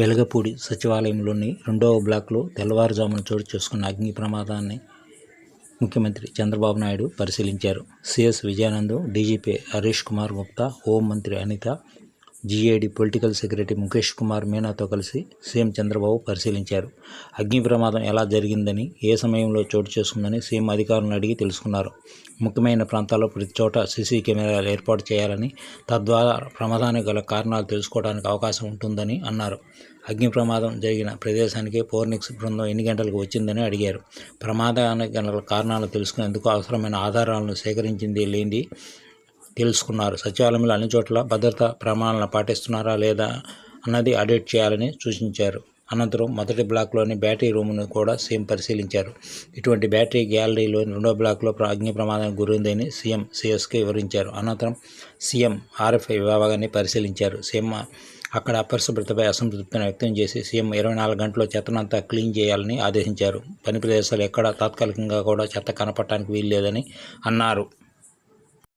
వెలగపూడి సచివాలయంలోని రెండవ బ్లాక్లో తెల్లవారుజామున చోటు చేసుకున్న అగ్ని ప్రమాదాన్ని ముఖ్యమంత్రి చంద్రబాబు నాయుడు పరిశీలించారు. సిఎస్ విజయానందం డీజీపీ హరీష్ కుమార్ గుప్తా హోంమంత్రి Anitha GAD political secretary Mukesh Kumar మీనాతో కలిసి సీఎం చంద్రబాబు పరిశీలించారు. అగ్ని ప్రమాదం ఎలా జరిగిందని ఏ సమయంలో చోటు చేసుకుందని సీఎం అధికారులను అడిగి తెలుసుకున్నారు. ముఖ్యమైన ప్రాంతాల్లో ప్రతి చోట సీసీ కెమెరాలు ఏర్పాటు చేయాలని తద్వారా ప్రమాదానికి గల కారణాలు తెలుసుకోవడానికి అవకాశం ఉంటుందని అన్నారు. అగ్ని ప్రమాదం జరిగిన ప్రదేశానికి ఫోర్నిక్స్ బృందం ఎన్ని గంటలకు వచ్చిందని అడిగారు. ప్రమాదానికి గల కారణాలు తెలుసుకునేందుకు అవసరమైన ఆధారాలను సేకరించింది లేనిది తెలుసుకున్నారు. సచివాలయంలో అన్ని చోట్ల భద్రతా ప్రమాణాలను పాటిస్తున్నారా లేదా అన్నది ఆడిట్ చేయాలని సూచించారు. అనంతరం మొదటి బ్లాక్లోని బ్యాటరీ రూమ్ను కూడా సీఎం పరిశీలించారు. ఇటువంటి బ్యాటరీ గ్యాలరీలో రెండో బ్లాక్లో అగ్ని ప్రమాదానికి గురైందని సీఎం సిఎస్కి వివరించారు. అనంతరం సీఎం ఆర్ఎఫ్ఐ విభాగాన్ని పరిశీలించారు. సీఎం అక్కడ అపరిశుభ్రతపై అసంతృప్తిని వ్యక్తం చేసి సీఎం ఇరవై నాలుగు గంటల్లో చెత్తనంతా క్లీన్ చేయాలని ఆదేశించారు. పని ప్రదేశాలు ఎక్కడ తాత్కాలికంగా కూడా చెత్త కనపడటానికి వీల్లేదని అన్నారు.